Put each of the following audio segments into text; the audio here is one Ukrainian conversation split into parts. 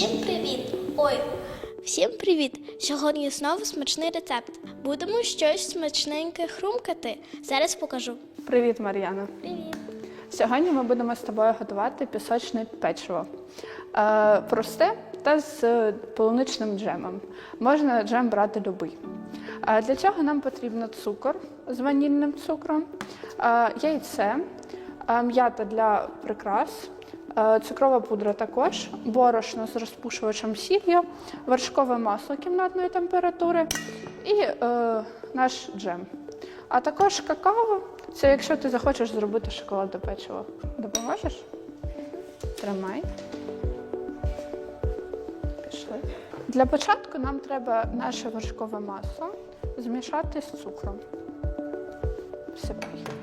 Всім привіт! Ой, всім привіт! Сьогодні знову смачний рецепт. Будемо щось смачненьке хрумкати. Зараз покажу. Привіт, Мар'яна. Привіт! Сьогодні ми будемо з тобою готувати пісочне печиво. Е, просте та з полуничним джемом. Можна джем брати любий. Е, для цього нам потрібно цукор з ванільним цукром, е, яйце, е, м'ята для прикрас, цукрова пудра також, борошно з розпушувачем сіллю, вершкове масло кімнатної температури і е, наш джем. А також какао це якщо ти захочеш зробити шоколадне печиво. Допоможеш? Тримай. Пішли. Для початку нам треба наше вершкове масло змішати з цукром. Всипай.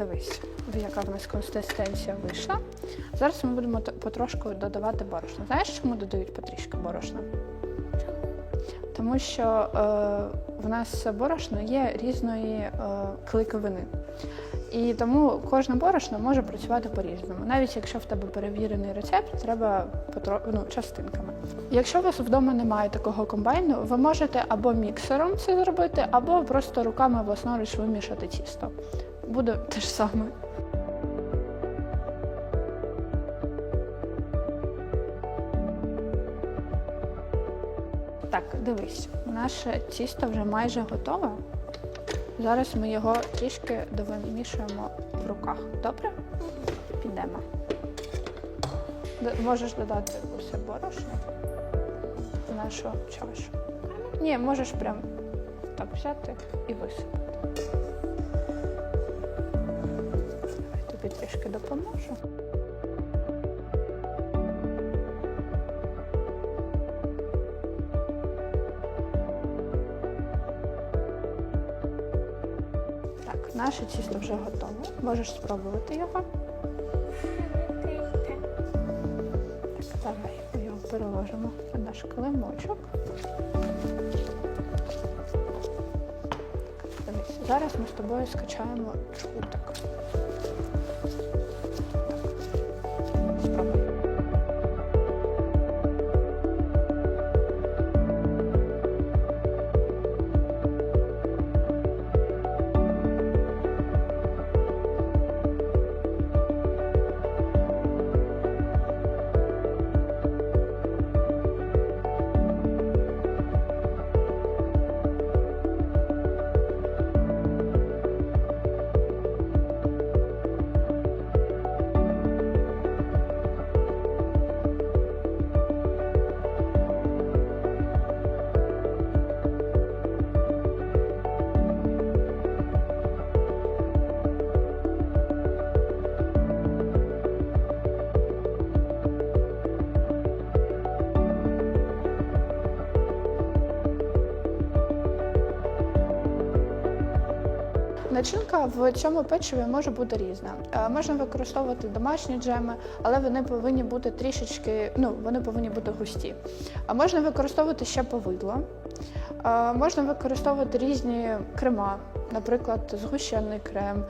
Дивись, яка в нас консистенція вийшла. Зараз ми будемо потрошку додавати борошно. Знаєш, чому додають потрішки борошна? Тому що е, в нас борошно є різної е, клейковини. І тому кожне борошно може працювати по-різному. Навіть якщо в тебе перевірений рецепт, треба потро... ну, частинками. Якщо у вас вдома немає такого комбайну, ви можете або міксером це зробити, або просто руками власноруч вимішати тісто. Буде те ж саме. Так, дивись, наше тісто вже майже готове. Зараз ми його трішки довимішуємо в руках. Добре? Підемо. Д- Можеш додати усе борошно в нашу чашу. Ні, можеш прям так взяти і висипати. Трішки допоможу. Так, наше тісто вже готове. Можеш спробувати його. Так, давай його переложимо на наш килимочок. Зараз ми з тобою скачаємо чуток. Начинка в цьому печиві може бути різна. Е, Можна використовувати домашні джеми, але вони повинні бути трішечки, ну вони повинні бути густі. А можна використовувати ще повидло. Е, Можна використовувати різні крема, наприклад, згущений крем.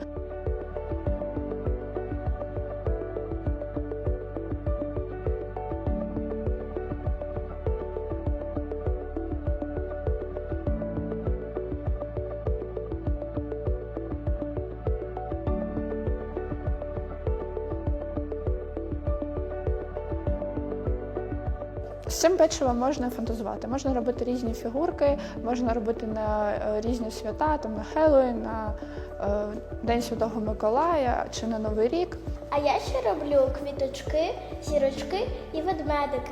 З цим печивом можна фантазувати. Можна робити різні фігурки, можна робити на е, різні свята, там на Хеллоуін, на е, День Святого Миколая чи на Новий рік. А я ще роблю квіточки, зірочки і ведмедики.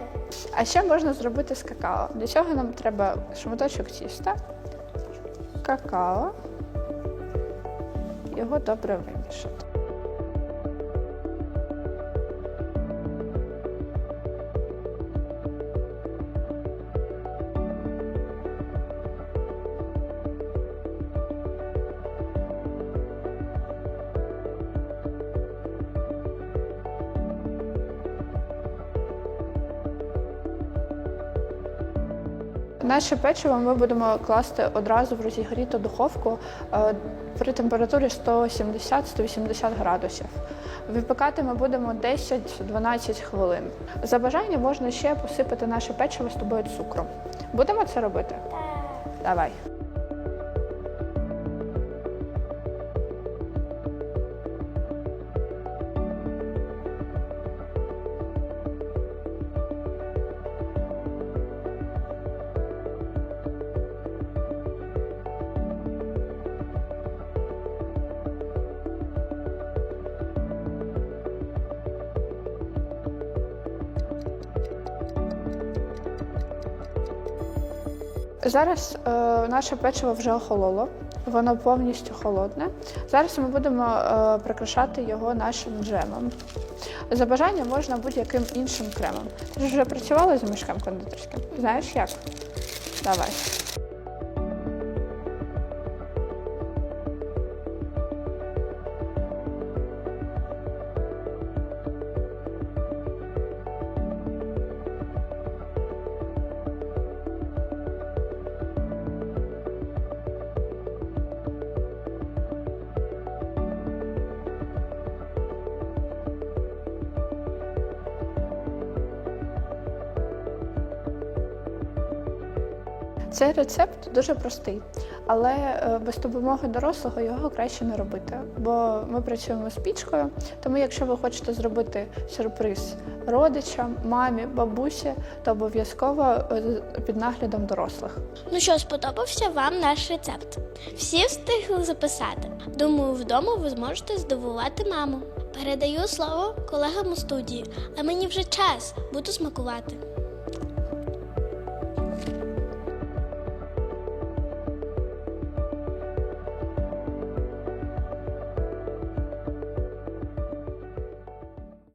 А ще можна зробити з какао. Для цього нам треба шматочок тіста, какао, його добре вимішати. Наше печиво ми будемо класти одразу в розігріту духовку е, при температурі 170-180 градусів. Випікати ми будемо 10-12 хвилин. За бажанням можна ще посипати наше печиво з тобою цукром. Будемо це робити? Давай. Зараз е, наше печиво вже охололо, воно повністю холодне. Зараз ми будемо е, прикрашати його нашим джемом. За бажанням можна будь-яким іншим кремом. Ти ж вже працювала з мішком кондитерським? Знаєш як? Давай. Цей рецепт дуже простий, але е, без допомоги дорослого його краще не робити, бо ми працюємо з пічкою. Тому, якщо ви хочете зробити сюрприз родичам, мамі, бабусі, то обов'язково е, під наглядом дорослих. Ну що, сподобався вам наш рецепт? Всі встигли записати. Думаю, вдома ви зможете здивувати маму. Передаю слово колегам у студії, а мені вже час буду смакувати.